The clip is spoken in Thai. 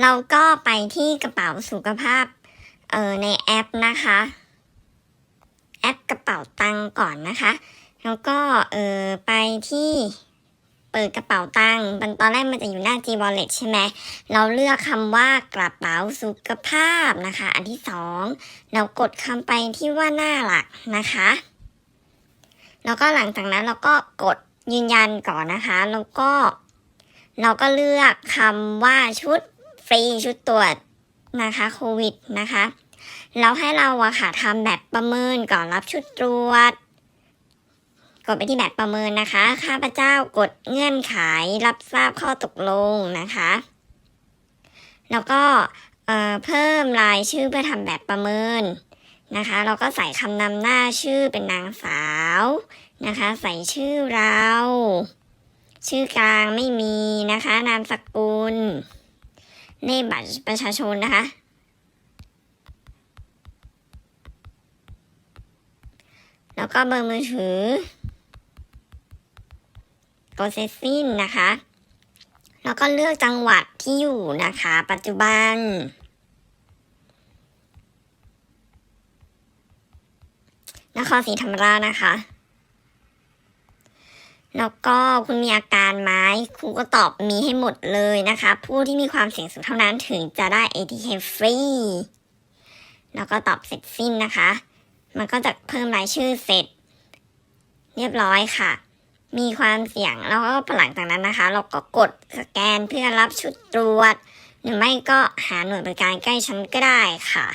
เราก็ไปที่กระเป๋าสุขภาพเออในแอปนะคะ แอปกระเป๋าตังก่อนนะคะ แล้วก็เออไปที่เปิดกระเป๋าตังค์ตอนแรกมันจะอยู่หน้า G Wallet ใช่ไหม เราเลือกคำว่ากระเป๋าสุขภาพนะคะ อันที่สองเรากดคำไปที่ว่าหน้าหลักนะคะ แล้วก็หลังจากนั้นเราก็กดยืนยันก่อนนะคะ แล้วก็ เราก็เลือกคำว่าชุด ฟรีชุดตรวจนะคะโควิดนะคะแล้วให้เราอะค่ะทำแบบประเมินก่อนรับชุดตรวจ กดไปที่แบบประเมินนะคะ ข้าพเจ้ากดเงื่อนไขรับทราบข้อตกลงนะคะ แล้วก็เเพิ่มรายชื่อเพื่อทำแบบประเมินนะคะ เราก็ใส่คำนำหน้าชื่อเป็นนางสาวนะคะ ใส่ชื่อเรา ชื่อกลางไม่มีนะคะ นามสกุล เลขบัตรประชาชนนะคะ แล้วก็เบอร์มือถือกดเซตสิ้นนะคะ แล้วก็เลือกจังหวัดที่อยู่นะคะ ปัจจุบัน นครศรีธรรมราชนะคะ แล้วก็คุณมีอาการไหมครูก็ตอบมีให้หมดเลยนะคะ ผู้ที่มีความเสี่ยงสูงเท่านั้นถึงจะได้ ATK ฟรีแล้วก็ตอบเสร็จสิ้นนะคะ มันก็จะเพิ่มรายชื่อเสร็จ เรียบร้อยค่ะ มีความเสี่ยงแล้วก็หลังจากนั้นนะคะ เราก็กดสแกนเพื่อรับชุดตรวจ หรือไม่ก็หาหน่วยบริการใกล้ชั้นก็ได้ค่ะ